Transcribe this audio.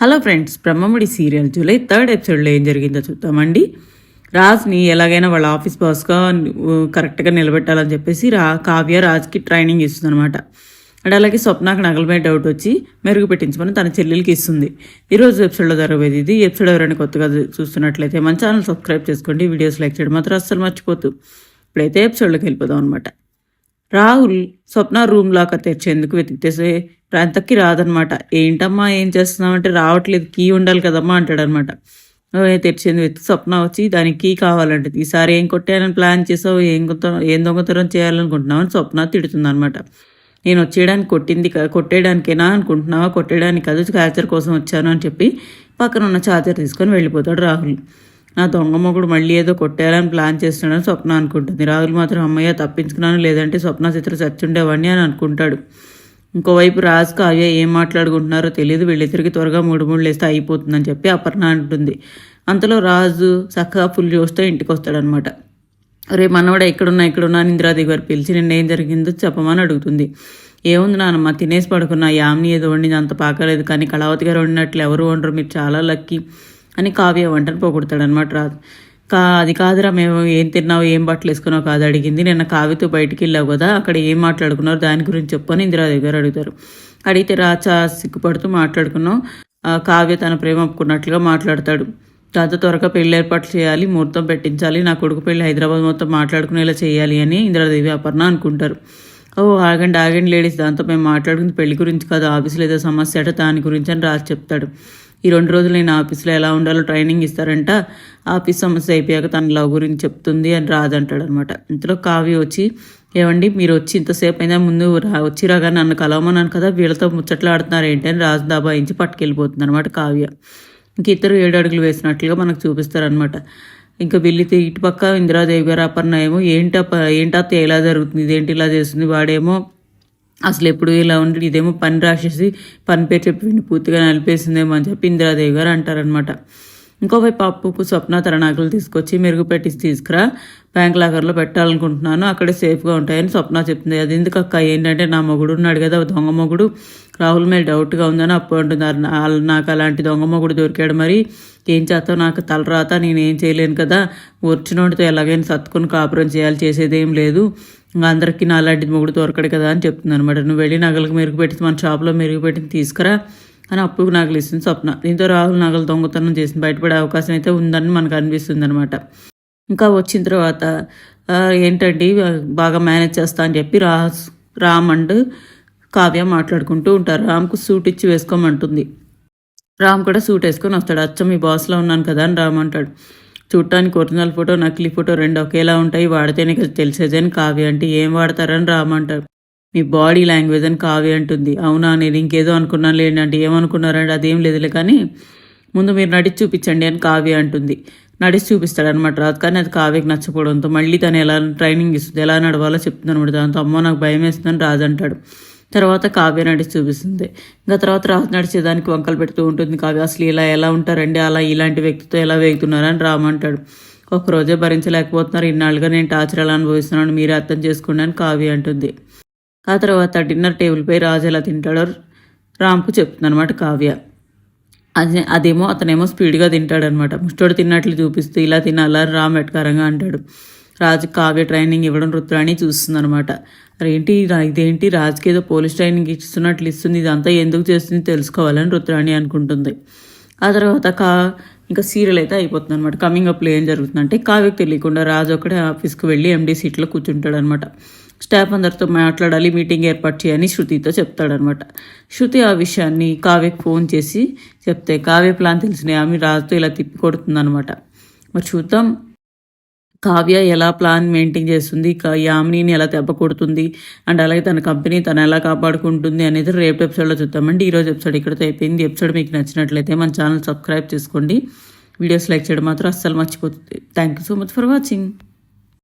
Hello friends Brahmamudi serial July third ఎపిసోడ్లో ఏం జరిగిందో చూద్దామండి. రాజ్ని ఎలాగైనా వాళ్ళ ఆఫీస్ బాస్గా కరెక్ట్గా నిలబెట్టాలని చెప్పేసి రా కావ్య రాజ్కి ట్రైనింగ్ ఇస్తుందనమాట అండ్ అలాగే స్వప్నకు నగల మీద డౌట్ వచ్చి మెరుగు పెట్టించమని తన చెల్లెలకి ఇస్తుంది. ఈరోజు ఎపిసోడ్లో జరగబోయేది ఇది. ఎపిసోడ్ ఎవరైనా కొత్తగా చూస్తున్నట్లయితే మన ఛానల్ సబ్స్క్రైబ్ చేసుకోండి. వీడియోస్ లైక్ చేయడం మాత్రం అస్సలు మర్చిపోతూ ఇప్పుడైతే ఎపిసోడ్లోకి వెళ్ళిపోదాం అనమాట రాహుల్ స్వప్న రూమ్ లాక తెరిచేందుకు వెతికితే ప్రాంతకి రాదనమాట ఏంటమ్మా ఏం చేస్తున్నామంటే రావట్లేదు కీ ఉండాలి కదమ్మా అంటాడనమాట తెరిచేందుకు వెతికి స్వప్న వచ్చి దానికి కీ కావాలంటే ఈసారి ఏం కొట్టేయాలని ప్లాన్ చేసావు? ఏం కొత్త ఏం దొంగతనం చేయాలనుకుంటున్నావు? అని స్వప్న తిడుతుందనమాట నేను వచ్చేయడానికి కొట్టింది కొట్టేయడానికేనా అనుకుంటున్నావా? కొట్టేయడానికి కాదు క్యాచర్ కోసం వచ్చాను అని చెప్పి పక్కన ఉన్న చార్జర్ తీసుకొని వెళ్ళిపోతాడు రాహుల్. నా దొంగ మొగుడు మళ్ళీ ఏదో కొట్టేయాలని ప్లాన్ చేస్తున్నాడని స్వప్న అనుకుంటుంది. రాహుల్ మాత్రం అమ్మయ్య తప్పించుకున్నాను లేదంటే స్వప్న చిత్ర చచ్చుండేవాడిని అని అనుకుంటాడు. ఇంకోవైపు రాజ్ కావ్య ఏం మాట్లాడుకుంటున్నారో తెలియదు. వీళ్ళిద్దరికి త్వరగా మూడు మూడు లేస్తే అయిపోతుందని చెప్పి అపర్ణ అంటుంది. అంతలో రాజు చక్కగా ఫుల్ చూస్తే ఇంటికి వస్తాడనమాట రే మనవాడ ఎక్కడున్నా ఎక్కడున్నా అని ఇందిరాదేవి గారు పిలిచి నిన్న ఏం జరిగిందో చెప్పమని అడుగుతుంది. ఏముంది నాన్నమ్మ తినేసి పడుకున్న యామ్ని ఏదో వండింది అంత పాకలేదు. కానీ కళావతి గారు వండినట్లు ఎవరు వండరు? మీరు చాలా లక్కీ. అని కావ్య వంటను పోగొడతాడు అనమాట రాదు. కా అది కాదురా మేము ఏం తిన్నావు ఏం బట్టలు వేసుకున్నావు కాదు అడిగింది. నిన్న కావ్యతో బయటికి వెళ్ళావు కదా అక్కడ ఏం మాట్లాడుకున్నారు దాని గురించి చెప్పని ఇందిరా దగ్గర అడుగుతారు. అడిగితే రాచా సిగ్గుపడుతూ మాట్లాడుకున్నాం ఆ, కావ్య తన ప్రేమ ఒప్పుకున్నట్లుగా మాట్లాడతాడు. దాంతో త్వరగా పెళ్ళి ఏర్పాట్లు చేయాలి ముహూర్తం పెట్టించాలి నా కొడుకు పెళ్ళి హైదరాబాద్ మొత్తం మాట్లాడుకునేలా చేయాలి అని ఇందిరాదేవి అపర్ణ అనుకుంటారు. ఓ ఆగండి ఆగండి లేడీస్ దాంతో మేము మాట్లాడుకుని పెళ్ళి గురించి కాదు ఆఫీస్లో ఏదో సమస్య అట దాని గురించి అని రాసి చెప్తాడు. ఈ రెండు రోజులు నేను ఆఫీస్లో ఎలా ఉండాలో ట్రైనింగ్ ఇస్తారంట. ఆఫీస్ సమస్య అయిపోయాక తన లవ్ గురించి చెప్తుంది అని రాదంటాడు అనమాట ఇంతలో కావ్య వచ్చి ఏమండి మీరు వచ్చి ఇంతసేపు అయినా ముందు రా వచ్చి రాగా నన్ను కలవమన్నాను కదా వీళ్ళతో ముచ్చట్లు ఆడుతున్నారు ఏంటి అని రాజు దాబాయించి పట్టుకెళ్ళిపోతుంది అనమాట కావ్య. ఇంక ఇద్దరు ఏడు అడుగులు వేసినట్లుగా మనకు చూపిస్తారనమాట. ఇంకా వెళ్ళితే ఇటుపక్క ఇందిరాదేవి గారు అపర్ణ ఏమో ఏంటి ఏంటత్త ఇలా జరుగుతుంది ఇదేంటి ఇలా చేస్తుంది వాడేమో అసలు ఎప్పుడు ఇలా ఉండి ఇదేమో పని రాసేసి పని పేరు చెప్పి పూర్తిగా నలిపేసిందేమో అని చెప్పి ఇందిరాదేవి గారు అంటారనమాట ఇంకోవైపు అప్పుకు స్వప్న తన నగలు తీసుకొచ్చి మెరుగు పెట్టి తీసుకురా. బ్యాంక్ లాకర్లో పెట్టాలనుకుంటున్నాను. అక్కడే సేఫ్గా ఉంటాయని స్వప్న చెప్తుంది. అది ఎందుకు అక్క? ఏంటంటే నా మొగుడు ఉన్నాడు కదా దొంగ మొగుడు. రాహుల్ మీద డౌట్గా ఉందని అప్పు అంటున్నారు నాకు అలాంటి దొంగ మొగుడు దొరికాడు మరి. ఏం చేస్తావు? నాకు తలరాత నేను ఏం చేయలేను కదా. వచ్చినోడితో ఎలాగైనా సత్తుకుని కాపురం చేయాలి. చేసేదేం లేదు. ఇంకా అందరికీ నా అలాంటి మొగుడు దొరకడు కదా అని చెప్తుంది అనమాట నువ్వు వెళ్ళి నగలకు మెరుగుపెట్టి మన షాప్లో మెరుగుపెట్టి తీసుకురా. అని అప్పుకు నగలు ఇస్తుంది స్వప్న. దీంతో రాహుల్ నగలు దొంగతనం చేసి బయటపడే అవకాశం అయితే ఉందని మనకు అనిపిస్తుంది అనమాట ఇంకా వచ్చిన తర్వాత ఏంటండి బాగా మేనేజ్ చేస్తా అని చెప్పి రా రామ్ అండ్ కావ్య మాట్లాడుకుంటూ ఉంటారు. రామ్కు సూట్ ఇచ్చి వేసుకోమంటుంది. రామ్ కూడా సూట్ వేసుకొని వస్తాడు. అచ్చం మీ బాస్లో ఉన్నాను కదా అని రామ్ అంటాడు. చూడటానికి ఒరిజినల్ ఫోటో నకిలీ ఫోటో రెండు ఒకేలా ఉంటాయి. వాడితేనే కదా తెలిసేది అని కావ్య అంటే ఏం వాడతారని? రామ్ అంటాడు. మీ బాడీ లాంగ్వేజ్ అని కావ్య అంటుంది. అవునా నేను ఇంకేదో అనుకున్నాను లేండి అంటే ఏమనుకున్నారంటే అదేం లేదులే కానీ ముందు మీరు నడిచి చూపించండి అని కావ్య అంటుంది. నడిచి చూపిస్తాడనమాట రాదు కానీ అది కావ్యకి నచ్చకపోవడంతో మళ్ళీ తను ఎలా ట్రైనింగ్ ఇస్తుంది ఎలా నడవాలో చెప్తుంది అనమాట దాంతో. అమ్మో నాకు భయం వేస్తుందని రాజు అంటాడు. తర్వాత కావ్య నడిచి చూపిస్తుంది. ఇంకా తర్వాత రాజు నడిచేదానికి వంకలు పెడుతూ ఉంటుంది కావ్య. అసలు ఇలా ఎలా ఉంటారండి? అలా ఇలాంటి వ్యక్తితో ఎలా వేగుతున్నారని రామంటాడు ఒకరోజే భరించలేకపోతున్నారు. ఇన్నాళ్ళుగా నేను టార్చర్ ఎలా అనుభవిస్తున్నాను మీరే అర్థం చేసుకోండి అని కావ్య అంటుంది. ఆ తర్వాత డిన్నర్ టేబుల్పై రాజు ఎలా తింటాడో రామ్కు చెప్తుందనమాట కావ్య. అదే అదేమో అతనేమో స్పీడ్గా తింటాడనమాట ముష్టోడు తిన్నట్లు చూపిస్తూ ఇలా తినాలా? రామ్ ఎట్కారంగా అంటాడు. రాజు కావ్య ట్రైనింగ్ ఇవ్వడం రుద్రాణి చూస్తుందనమాట ఏంటి రా- ఇదేంటి? రాజుకి ఏదో పోలీస్ ట్రైనింగ్ ఇస్తున్నట్లు ఇస్తుంది. ఇదంతా ఎందుకు చేస్తుంది తెలుసుకోవాలని రుద్రాణి అనుకుంటుంది. ఆ తర్వాత కా ఇంకా సీరియల్ అయితే అయిపోతుంది అనమాట కమింగ్ అప్లో ఏం జరుగుతుందంటే కావ్యకు తెలియకుండా రాజు ఒకటే ఆఫీస్కి వెళ్ళి ఎండీ సీట్లో కూర్చుంటాడు అనమాట స్టాఫ్ అందరితో మాట్లాడాలి మీటింగ్ ఏర్పాటు చేయని శృతితో చెప్తాడనమాట. శృతి ఆ విషయాన్ని కావ్యకు ఫోన్ చేసి చెప్తే కావ్య ప్లాన్ తెలిసిన ఆమె రాజుతో ఇలా తిప్పి కొడుతుందనమాట. మరి చూద్దాం. కావ్య ఎలా ప్లాన్ మెయింటైన్ చేస్తుంది? కా- యామినిని ఎలా దెబ్బ కొడుతుంది? అండ్ అలాగే తన కంపెనీ తను ఎలా కాపాడుకుంటుంది అనేది రేపు ఎపిసోడ్లో చూద్దామండి. ఈరోజు ఎపిసోడ్ ఇక్కడితో అయిపోయింది. ఎపిసోడ్ మీకు నచ్చినట్లయితే మన ఛానల్ సబ్స్క్రైబ్ చేసుకోండి. వీడియోస్ లైక్ చేయడం మాత్రం అస్సలు మర్చిపోతుంది thank you so much for watching.